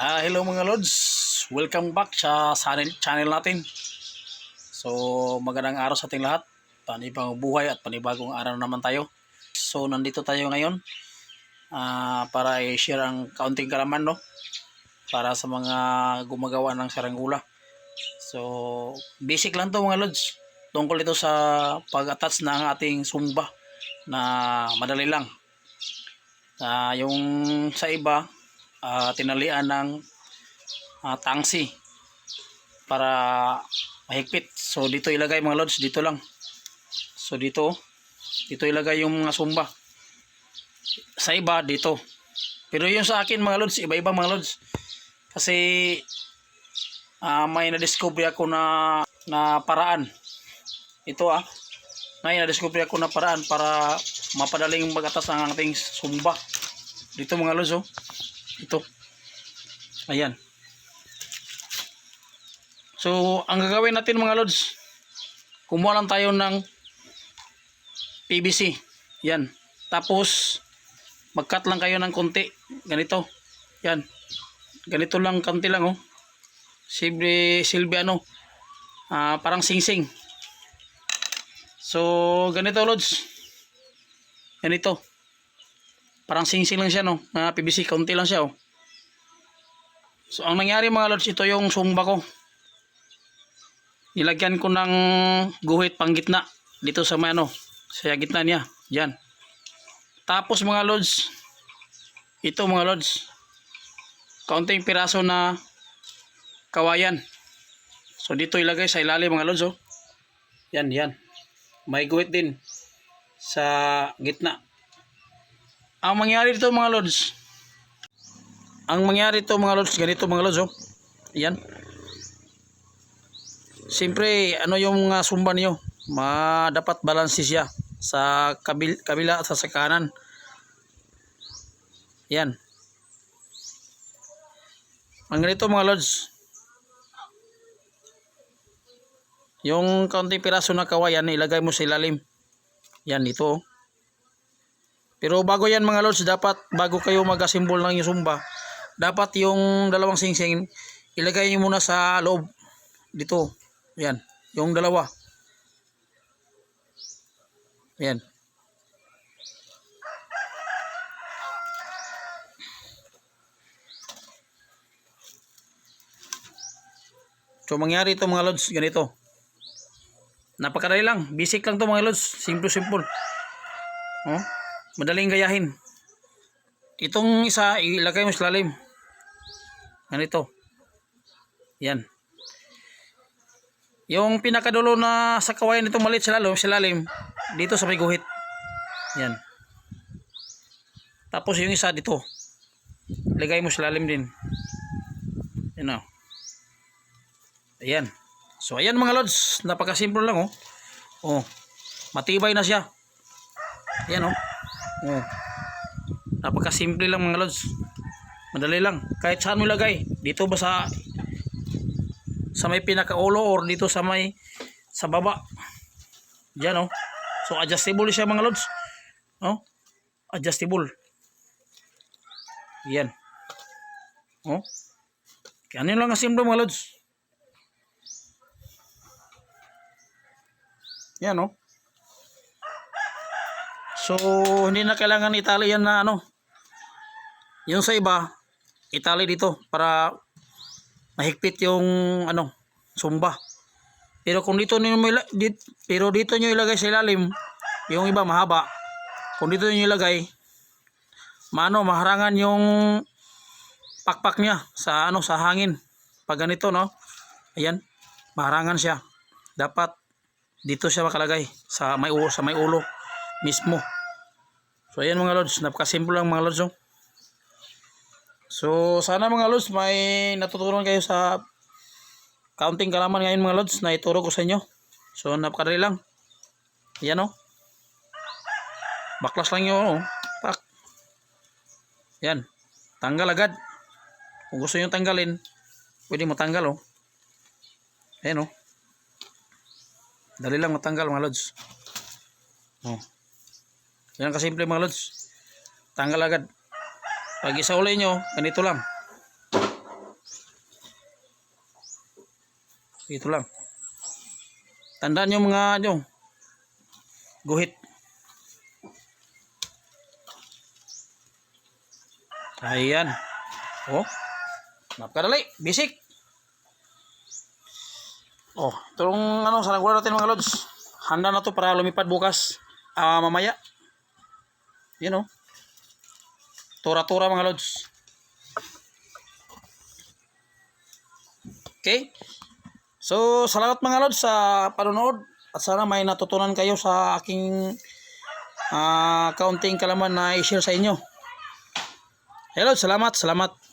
Ah, hello mga lods. Welcome back sa channel, natin. So, magandang araw sa ating lahat. Panibagong buhay at panibagong araw naman tayo. So, nandito tayo ngayon ah, para i-share ang kaunting kalaman, no? Para sa mga gumagawa ng saranggula. So, basic lang to mga lods. Tungkol ito sa pag-attach ng ating sumba na madali lang. Ah, yung sa iba, ah, tinalian ng ah, tangsi para mahigpit. So dito ilagay mga lods, dito lang. So dito, dito ilagay yung mga sumba. Sa iba dito. Pero yung sa akin mga lods, iba-iba mga lods. Kasi ah, may na-discover ako na na paraan. Ito ah. May na-discover ako na paraan para mapadaling mag-atas ng ating sumba. Dito mga lods oh. Ito. Ayan. So, ang gagawin natin mga lods, kumuha lang tayo ng PVC. Yan. Tapos, mag-cut lang kayo ng konti. Ganito. Yan. Ganito lang, kanti lang oh. Silbi, silbi ano, ah, parang sing-sing. So, ganito lods. Ganito. Parang sing-sing lang siya no, na PVC, konti lang siya oh. So, ang nangyari mga lods, ito yung sumba ko. Nilagyan ko ng guhit pang gitna dito sa may ano, sa gitna niya. Yan. Tapos mga lods, ito mga lods, kaunting piraso na kawayan. So dito ilagay sa ilalim mga lods oh. Yan, yan. May guhit din sa gitna. Ang mangyari dito mga lods, ang mangyari to mga lods, ganito mga lods oh. Yan. Siyempre, ano yung uh, sumba niyo? Dapat balance siya sa kabil, kabila at sa, sa kanan. Yan. Ang ganito mga lods. Yung kaunting piraso na kawayan, ilagay mo sa ilalim. Yan, dito oh. Pero bago yan mga lods, dapat bago kayo mag-assemble ng yung sumba, dapat yung dalawang singsing ilagay niyo muna sa loob. Dito. Yan. Yung dalawa. Yan. So mangyari ito mga lods ganito. Napakadali lang. Basic lang to mga lods. Simple simple. Oh, madaling gayahin. Itong isa ilagay mo sa lalim. Ganito. Yan. Yung pinakadulo na sa kawayan nito maliit sa lalim, sa lalim dito sa may guhit. Yan. Tapos yung isa dito. Lagay mo sa lalim din. Yan o. Ayan. So ayan mga lods. Napakasimple lang oh. Oh matibay na siya. Ayan oh oh napakasimple lang mga lods. Madali lang. Kahit saan mo ilagay. Dito ba sa sa may pinakaulo or dito sa may sa baba? Diyan oh. So adjustable siya mga lods. Oh adjustable. Yan. Oh. Ano lang ang simple mga lods? Yan oh so hindi na kailangan itali yan na ano. Yung sa iba itali dito para mahigpit yung ano sumba. Pero kung dito niyo dit, pero dito niyo ilagay sa ilalim yung iba mahaba. Kung dito niyo ilagay maano maharangan yung pakpak niya sa ano sa hangin. Pag ganito no? Ayan maharangan siya. Dapat dito siya makalagay sa may ulo sa may ulo mismo so ayan mga lods napakasimple lang mga lods oh. So, sana mga lods, may natutunan kayo sa counting kalaman ngayon mga lods na ituro ko sa inyo. So, napakadali lang. Yan o. Oh. Baklas lang yun. Oh. Pak. Yan. Tanggal agad. Kung gusto nyo tanggalin, pwede mo tanggal oh. Ayan oh. Dali lang matanggal mga lods. Oh. Yan kasimple mga lods. Tanggal agad. Pag isa uli nyo, ganito lang. Ito lang. Tandaan nyo mga nyo. Guhit. Ayan. Oh. Napakadali. Basic. Oh, itong ano, sarang natin mga lods. Handa na to para lumipad bukas. Uh, mamaya. Yun oh. Tura-tura mga lods. Okay? So, salamat mga lods sa panonood at sana may natutunan kayo sa aking ah, kaunting kalaman na i-share sa inyo. Hello, salamat, salamat.